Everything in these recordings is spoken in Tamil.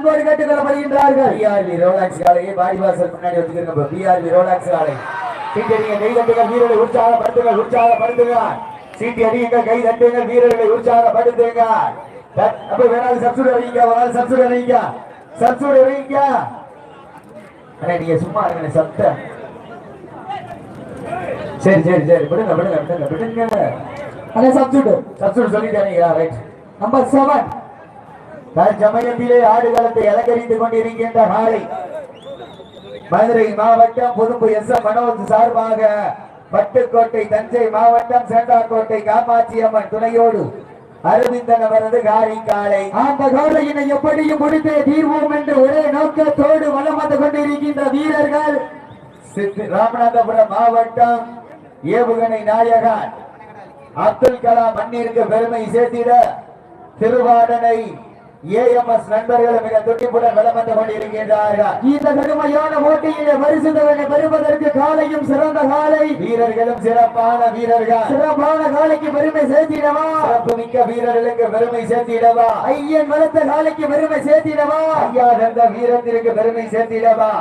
அன்போடு கேட்டுக் கொள்ளப்படுகின்றார்கள் பிஆர்வி ரோலாக்ஸ் காலையை பாடிவாசல் முன்னாடி வச்சுக்கிறோம் பிஆர்வி ரோலாக்ஸ் காலை சீட்டி அடிங்க கை தட்டுங்கள் வீரர்களை உற்சாகப்படுத்துங்கள் உற்சாகப்படுத்துங்கள். சீட்டி அடியுங்கள் கை தட்டுங்கள் வீரர்களை உற்சாகப்படுத்துங்க அப்ப வேணாலும் சப்சூட் அறிவிங்க நாள் சப்சூட் அறிவிங்க சப்சூட் அறிவிங்க அண்ணா நீங்க சும்மா இருங்க சத்த சரி சரி சரி விடுங்க விடுங்க விடுங்க விடுங்க. அந்த சப்ஜெக்ட் சப்சூட் சொல்லிட்டானீங்களா ரைட். நம்பர் செவன் தற்சமயத்திலே ஆடுகளத்தை அலங்கரித்துக் கொண்டிருக்கின்ற காலை. மதுரை மாவட்டம் புதுப்பு எஸ் எம் மனோஜ் சார்பாக பட்டுக்கோட்டை தஞ்சை மாவட்டம் சேண்டாக்கோட்டை காமாட்சி அம்மன் துணையோடு அரவிந்தன் அவரது காரி காலை. அந்த காலையினை எப்படியும் முடித்தே தீர்வோம் என்று ஒரே நோக்கத்தோடு வலம் வந்து கொண்டிருக்கின்ற வீரர்கள். ராமநாதபுரம் மாவட்டம் ஏவுகணை நாயகன் அப்துல் கலாம் மண்ணிற்கு பெருமை சேர்த்திட திருவாடனை ஏஎம்எஸ் நண்பர்கள் மிக துடிப்புடன் வலம் வந்து கொண்டிருக்கின்றார்கள். இந்த கடுமையான போட்டியிலே பரிசுத்தவனை பெறுவதற்கு காலையும் சிறந்த காலை. வீரர்களும் சிறப்பான வீரர்கள். சிறப்பான காலைக்கு பெருமை சேர்த்திடவா? சிறப்பு மிக்க வீரர்களுக்கு பெருமை சேர்த்திடவா? ஐயன் வளர்த்த காலைக்கு பெருமை சேர்த்திடவா? ஐயா தந்த வீரத்திற்கு பெருமை சேர்த்திடவா?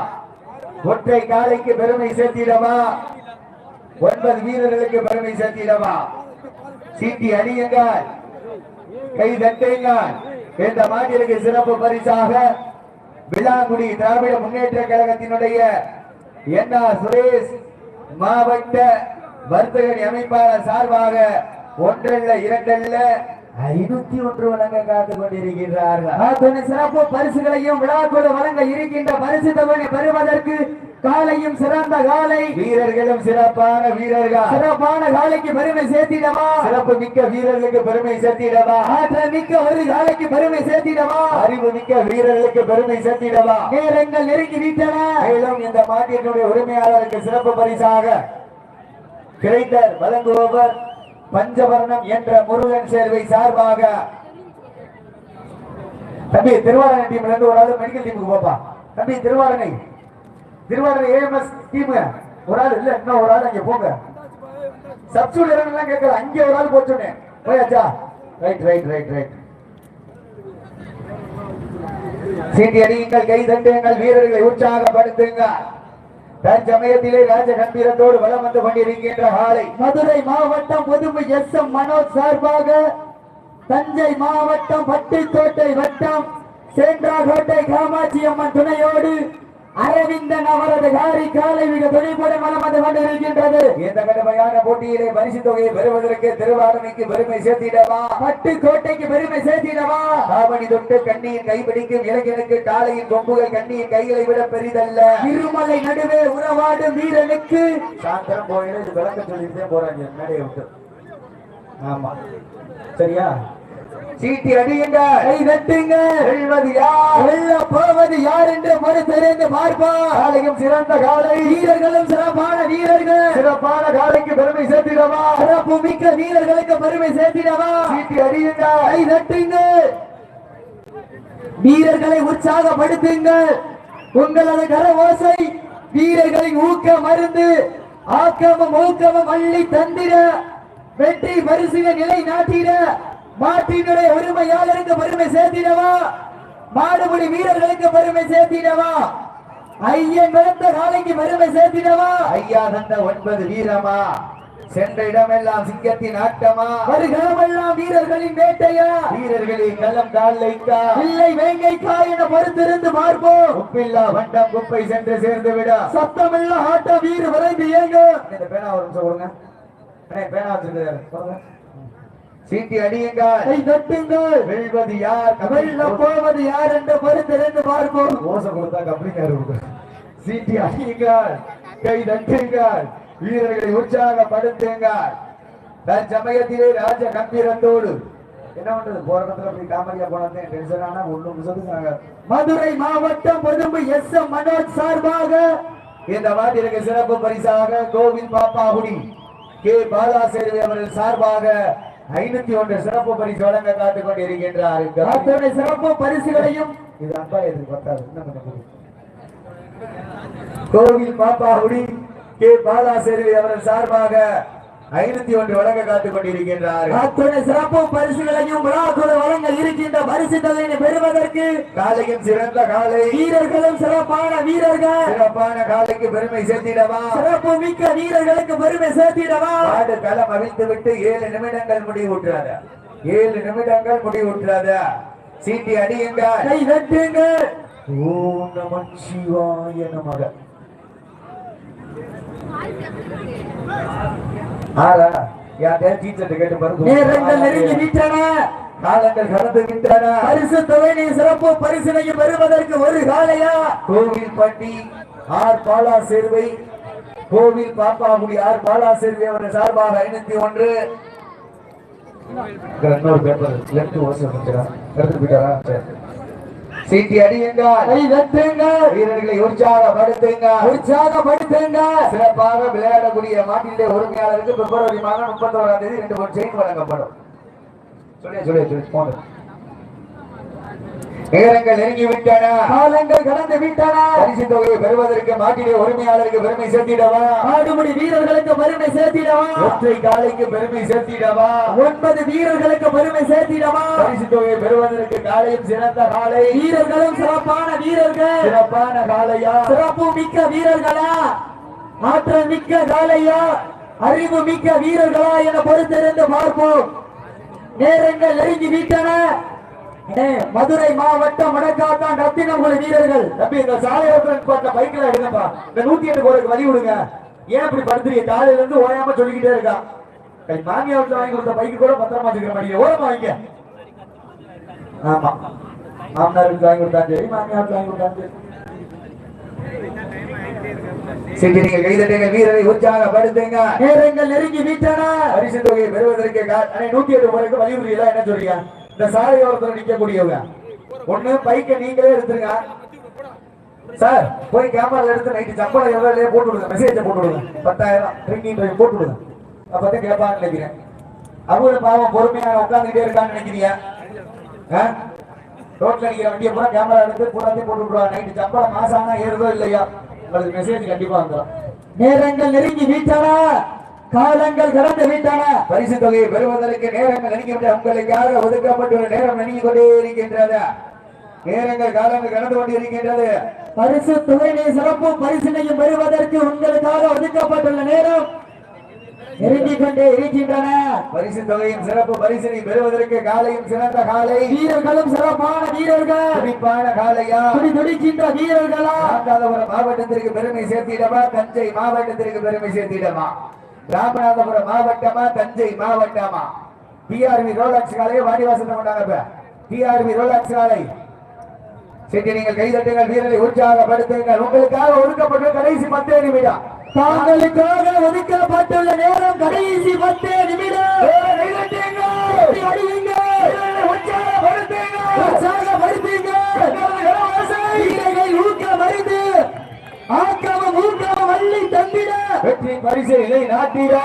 ஒற்றை காலைக்கு பெருமை சேர்த்திடவா? ஒன்பது வீரர்களுக்கு பெருமை சேர்த்திடவா? சீட்டி அணியுங்கள். கை தட்டுங்கள். இந்த மாட்டிற்கு சிறப்பு பரிசாக விழாங்குடி திராவிட முன்னேற்ற கழகத்தினுடைய என் சுரேஷ் மாவட்ட வர்த்தகணி அமைப்பாளர் சார்பாக ஒன்றல்ல இரண்டல்ல ஐநூத்தி ஒன்று வழங்க காத்து கொண்டிருக்கின்றார்கள். சிறப்பு பரிசுகளையும் விழாக்குழு வழங்க இருக்கின்ற பரிசு தொகையை பெறுவதற்கு காலையும் சிறந்த காலை. வீரர்களும் சிறப்பான வீரர்கள். சிறப்பான காலைக்கு பெருமை சேர்த்திடவா? சிறப்பு மிக்க வீரர்களுக்கு பெருமை சேர்த்திடவா? ஆற்றல் மிக்க ஒரு காலைக்கு பெருமை சேர்த்திடவா? அறிவு மிக்க வீரர்களுக்கு பெருமை சேர்த்திடவா? நேரங்கள் நெருங்கி விட்டன. மேலும் இந்த மாட்டினுடைய உரிமையாளருக்கு சிறப்பு பரிசாக கிரைண்டர் வழங்குபவர் பஞ்சவர்ணம் என்ற முருகன் சேர்வை சார்பாக தம்பி திருவாரணை டீம்ல இருந்து ஒரு ஆள் மெடிக்கல் டீமுக்கு போப்பா. தம்பி திருவாரணை. திருவாரூர் ஏஎம்எஸ் டீம் ஒரு ஆள் இல்ல இன்னும் ஒரு ஆள் அங்க போங்க. சப்சூட் எல்லாம் கேட்கல அங்கே ஒரு ஆள் போச்சுன்னு. போயாச்சா ரைட் ரைட் ரைட் ரைட் சீட்டி அடியுங்கள் கை தட்டுங்கள் வீரர்களை உற்சாகப்படுத்துங்க. தற்சமயத்திலே ராஜ கம்பீரத்தோடு வளம் வந்து கொண்டிருக்கின்ற ஆலை மதுரை மாவட்டம் புதுமை எஸ் எம் மனோஜ் சார்பாக தஞ்சை மாவட்டம் பட்டிக்கோட்டை வட்டம் சேன்றாகோட்டை காமாட்சி அம்மன் துணையோடு அரவிந்தன் அவரது காரி காலை மிக துணைப்புடன் வலம் வந்து கொண்டிருக்கின்றது. இந்த கடுமையான போட்டியிலே பரிசு தொகையை பெறுவதற்கு திருவாரணைக்கு பெருமை சேர்த்திடவா? பட்டுக்கோட்டைக்கு பெருமை சேர்த்திடவா? காவடி தொட்டு கண்ணியின் கைப்பிடிக்கும் இளைஞனுக்கு காலையின் கொம்புகள் கண்ணியின் கைகளை விட பெரிதல்ல. இருமலை நடுவே உறவாடும் வீரனுக்கு. சாயந்தரம் போயில இது விளக்க சொல்லிட்டு போறாங்க. மேடையை விட்டு. ஆமா. சரியா? சீட்டி அடியுங்க கை தட்டுங்க வெல்வது யார்? வெல்ல போவது யார் என்று மறு தெரிந்து பார்ப்போம் காலையும் சிறந்த காலை. வீரர்களும் சிறப்பான வீரர்கள். சிறப்பான காலைக்கு பெருமை சேர்த்திடவா? சிறப்பு மிக்க வீரர்களுக்கு பெருமை சேர்த்திடவா? சீட்டி அடியுங்க கை தட்டுங்க வீரர்களை உற்சாகப்படுத்துங்கள் உங்களது கர ஓசை வீரர்களின் ஊக்க மருந்து ஆக்கமும் ஊக்கமும் அள்ளி தந்திட வெற்றி பரிசுக நிலை நாட்டிட மாட்டினுடைய உரிமையாளருக்கு பெருமை சேர்த்திடவா? மாடுபிடி வீரர்களுக்கு பெருமை சேர்த்திடவா? ஐயன் வளர்த்த காலைக்கு பெருமை சேர்த்திடவா? ஐயா தந்த ஒன்பது வீரமா? சென்ற இடமெல்லாம் சிங்கத்தின் ஆட்டமா? வருகிறமெல்லாம் வீரர்களின் வேட்டையா? வீரர்களின் களம் காலைக்கா இல்லை வேங்கைக்கா என பொறுத்திருந்து பார்ப்போம். உப்பில்லா வண்டம் குப்பை சென்று சேர்ந்து விட. சத்தமெல்லாம் ஆட்ட வீர விரைந்து இந்த பேனா ஒரு நிமிஷம் கொடுங்க. பேனா வச்சிருக்காரு சொல்லுங்க. சீட்டி அடியுங்கள் கை தட்டுங்கள். வெல்வது யார்? வெல்ல போவது யார் என்று பொறுத்திருந்து பார்ப்போம். ஓசை கொடுத்தா இருக்கும் சீட்டி அடியுங்கள் கை தட்டுங்கள். வீரர்களை உற்சாகப்படுத்துங்கள். தற்சமயத்திலே ராஜ கம்பீரத்தோடு. என்ன பண்றது? போற இடத்துல போய் காமெடியா போனது டென்ஷன் ஆனா ஒண்ணு நிமிஷத்துக்கு மதுரை மாவட்டம் பொதும்பு எஸ் எம் மனோஜ் சார்பாக இந்த வாட்டிற்கு சிறப்பு பரிசாக கோவில் பாப்பாகுடி கே. பாலா சேர்வை அவர்கள் சார்பாக ஐநூத்தி ஒன்று சிறப்பு பரிசு வழங்க காத்துக் கொண்டிருக்கின்றார்கள் சிறப்பு பரிசுகளையும் இது அப்பா இது பத்தாது. கோவில் பாப்பாகுடி கே பாலா சேர்வை அவர்கள் சார்பாக ஐநூத்தி ஒன்று வழங்க காத்துக் கொண்டிருக்கின்றார் அத்துணை சிறப்பு பரிசுகளையும் விழாக்குழு வழங்க இருக்கின்ற பரிசு தொகையினை பெறுவதற்கு காலையின் சிறந்த காலை வீரர்களும் சிறப்பான வீரர்கள். சிறப்பான காலைக்கு பெருமை சேர்த்திடவா? சிறப்பு மிக்க வீரர்களுக்கு பெருமை சேர்த்திடவா? ஆடு களம் அவிழ்த்து விட்டு ஏழு நிமிடங்கள் முடிவுற்றாத. ஏழு நிமிடங்கள் முடிவுற்றாத. சீட்டி அடியுங்கள் கை வெட்டுங்க ஓம் நம சிவாய நமக. ஆளா யார்கிட்ட டீச்சர் கேட்டு நேரங்கள் நெருங்கி பாருங்க விட்டன காலங்கள் கடந்து விட்டன பரிசு தொகையினை சிறப்பு பரிசினையும் பெறுவதற்கு ஒரு காலையா கோவில் பட்டி ஆர் பாலா சேர்வை கோவில் பாப்பாகுடி ஆர் பாலா சேர்வை அவர் சார்பாக ஐநூத்தி ஒன்று. இன்னொரு பேப்பர் லெஃப்ட் ஓசம் கருத்து போயிட்டாரா? சரி. சீட்டி அடியுங்கள். கை வெட்டுங்க வீரர்களை உற்சாகப்படுத்துங்க உற்சாகப்படுத்துங்க சிறப்பாக விளையாடக்கூடிய மாட்டினுடைய உரிமையாளருக்கு பிப்ரவரி மாதம் முப்பத்தோராம் தேதி ரெண்டு செயின் வழங்கப்படும். சொல்லி சொல்லி சொல்லி போன நேரங்கள் நெருங்கி விட்டன காலங்கள் கடந்து விட்டன. பரிசு தொகையை பெறுவதற்கு மாட்டிலே உரிமையாளருக்கு பெருமை சேர்த்திடவா? ஆடுமுடி வீரர்களுக்கு பெருமை சேர்த்திடவா? ஒற்றை காலைக்கு பெருமை சேர்த்திடவா? ஒன்பது வீரர்களுக்கு பெருமை சேர்த்திடவா? பரிசு தொகையை பெறுவதற்கு காலையும் சிறந்த காலை. வீரர்களும் சிறப்பான வீரர்கள். சிறப்பான காலையா? சிறப்பு மிக்க வீரர்களா? ஆற்றல் மிக்க காலையா? அறிவு மிக்க வீரர்களா? என பொறுத்திருந்து பார்ப்போம். நேரங்கள் நெருங்கி விட்டன மதுரை மாவட்டம் வடக்காத்தான் ரத்தினகுல வீரர்கள். தம்பி இந்த சாலையோரத்தில் பார்த்த பைக்கில் எடுங்கப்பா இந்த நூத்தி எட்டு போறதுக்கு வழி விடுங்க. ஏன் இப்படி படுத்துறீங்க? காலையில இருந்து ஓயாம சொல்லிக்கிட்டே இருக்கா. கை மாமியா வீட்டுல வாங்கி கொடுத்த பைக்கு கூட பத்திரமா வச்சுக்கிற மாட்டீங்க ஓரமா வாங்க. ஆமா. மாமனார் வீட்டுல வாங்கி கொடுத்தாங்க சரி மாமியார் வீட்டுல வாங்கி கொடுத்தாங்க சரி. நீங்க கைதட்டுங்க வீரரை உற்சாகப்படுத்துங்க. நேரங்கள் நெருங்கி விட்டன பரிசு தொகையை பெறுவதற்கு நூத்தி எட்டு வழி விடுறீங்களா? என்ன சொல்றீங்க? இந்த சாலையோரத்துல நிக்கக்கூடியவங்க. ஒண்ணு பைக்கை நீங்களே எடுத்துருங்க. சார் போய் கேமரால எடுத்து நைட்டு சம்பளம் எவ்வளவு போட்டு விடுங்க. மெசேஜ் போட்டு விடுங்க. பத்தாயிரம் ட்ரிங்கிங் போட்டு விடுங்க. பத்தி கேட்பான்னு நினைக்கிறேன். அவங்களும் பாவம் பொறுமையா உட்காந்துட்டே இருக்கான்னு நினைக்கிறீங்க. ஆ? ரோட்ல நிக்கிற வண்டியை பூரா கேமரா எடுத்து பூராத்தையும் போட்டு விடுவாங்க நைட்டு சம்பளம் மாசம் ஆனா ஏறுதோ இல்லையா? உங்களுக்கு மெசேஜ் கண்டிப்பா வந்துடும் நேரங்கள் நெருங்கி விட்டன காலங்கள் கடந்து விட்டன. பரிசு தொகையை பெறுவதற்கு நேரம் நினைக்கின்ற உங்களுக்காக ஒதுக்கப்பட்டுள்ள நேரம் நினைக்க கொண்டே இருக்கின்றது. நேரங்கள் காலங்கள் கடந்து கொண்டு இருக்கின்றது. பரிசு தொகையினை சிறப்பு பரிசினையும் பெறுவதற்கு உங்களுக்காக ஒதுக்கப்பட்டுள்ள நேரம் நெருங்கிக் கொண்டே இருக்கின்றன. பரிசு தொகையின் சிறப்பு பரிசினை பெறுவதற்கு காலையும் சிறந்த காலை. வீரர்களும் சிறப்பான வீரர்கள். துடிப்பான காலையா? துடி துடிக்கின்ற வீரர்களா? ராமநாதபுரம் மாவட்டத்திற்கு பெருமை சேர்த்திடமா தஞ்சை மாவட்டத்திற்கு பெருமை சேர்த்திடமா ராமநாதபுரம் மாவட்டமா தஞ்சை மாவட்டமா? பிஆர்வி ரோலக்ஸ் காலையை வாடிவாசல் கொண்டாங்க இப்ப. பிஆர்வி ரோலக்ஸ் காலை. சரி நீங்கள் கைதட்டுங்கள் வீரரை உற்சாகப்படுத்துங்கள். உங்களுக்காக ஒதுக்கப்பட்ட கடைசி பத்தே நிமிடம். தாங்களுக்காக ஒதுக்கப்பட்டுள்ள நேரம் கடைசி பத்தே நிமிடம் வீரரை கைதட்டுங்கள். தட்டி அடியுங்க. வீரரை உற்சாகப்படுத்துங்கள். உற்சாகப்படுத்துங்க. வீரர்கள் ஊக்க மருந்து ஆக்கமும் ஊக்கமும் அள்ளி தந்திட வெற்றி பரிசை நாட்டிட.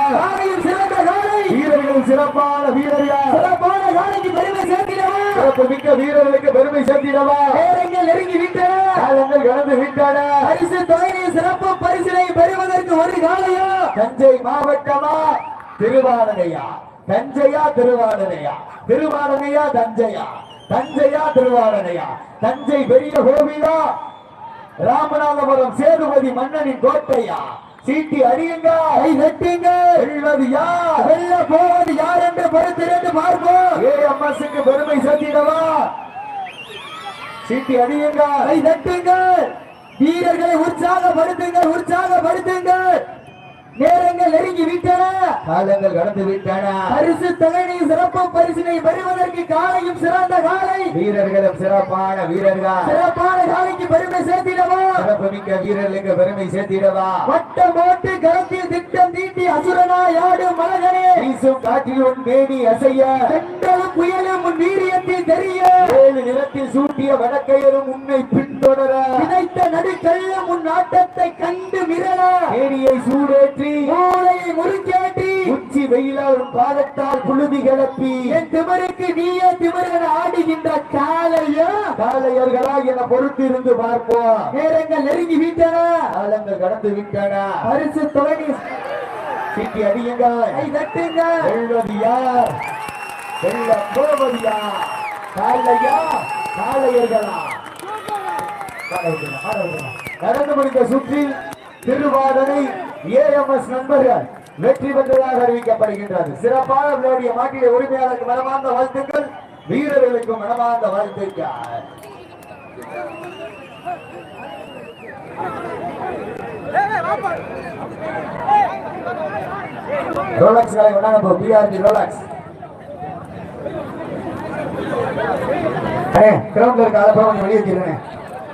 சிறந்த காலை. வீரர்கள் சிறப்பான வீரர்கள் சிறப்பான காலைக்கு பெருமை சேர்த்திடவா? சிறப்பு மிக்க வீரர்களுக்கு பெருமை சேர்த்திடவா? நேரங்கள் நெருங்கி விட்டன. காலங்கள் கடந்து விட்டன. பரிசு தொகையை சிறப்பு பரிசினை பெறுவதற்கு ஒரு காலையா? தஞ்சை மாவட்டமா? திருவாரணையா? தஞ்சையா திருவாரணையா? திருவாரணையா தஞ்சையா? தஞ்சையா திருவாரணையா? தஞ்சை பெரிய கோவிலா? ராமநாதபுரம் சேதுபதி மன்னனின் கோட்டையா? சீட்டி அடியுங்க கை வெட்டுங்க வெல்வது யார்? வெல்ல போவது யார் என்று பொறுத்திருந்து பார்ப்போம். ஏஎம்எஸ்க்கு பெருமை சேர்த்திடவா? சீட்டி அடியுங்க கை தட்டுங்கள் வீரர்களை உற்சாகப்படுத்துங்க உற்சாகப்படுத்துங்க. நேரங்கள் நெருங்கி விட்டன. காலங்கள் கடந்து விட்டன. பரிசு தொகையை சிறப்பு பரிசினை பெறுவதற்கு காலையும் சிறந்த காலம் வீரர்களும் சிறப்பான வீரர்கள்? சிறப்பான காலைக்கு பெருமை சேர்த்திடவா? சிறப்பு மிக்க வீரர்களுக்கு பெருமை சேர்த்திடவா? வட்டம் போட்டு களத்தில் திட்டம் தீட்டி அசுரனா யாடும் மலகனே வீசும் காற்றில் உன் மேனி அசைய. சென்றலும் புயலும் உன் வீரியத்தில் தெரிய. ஏழு நிறத்தில் சூட்டிய வடக்கையரும் உன்னை பின்தொடர. விதைத்த நடுக்கல்லும் உன் ஆட்டத்தை கண்டு மிரள. மேனியை சூடேற்றி. மூளையை முறுக்கேட்டி உச்சி வெயிலால் உன் பாதத்தால் புழுதி கிளப்பி என் திமருக்கு நீயே திமரன் ஆடுகின்ற காலையா காளையர்களா என பொறுத்திருந்து பார்ப்போம். நேரங்கள் நெருங்கி விட்டன. காலங்கள் கடந்து விட்டன. பரிசு தொகை சீட்டி அடியுங்கள். கை தட்டுங்க வெல்ல போவது யார் காலையா காளையர்களா? காலை விட்டுருங்க, காலை விட்டுருங்க. நடந்து முடிந்த சுற்றில் திருவாடனை ஏஎம்எஸ் நண்பர்கள். வெற்றி பெற்றதாக அறிவிக்கப்படுகின்றது. சிறப்பாக விளையாடிய மாட்டிய உரிமையாளருக்கு மனமார்ந்த வாழ்த்துக்கள். வீரர்களுக்கும் மனமார்ந்த வாழ்த்துக்கள். ரோலக்ஸ் கலை கொண்டாங்க பிஆர்டி ரோலக்ஸ் கிரவுண்ட்ல இருக்க அதை கொஞ்சம் வெளியே வச்சிருக்கேன்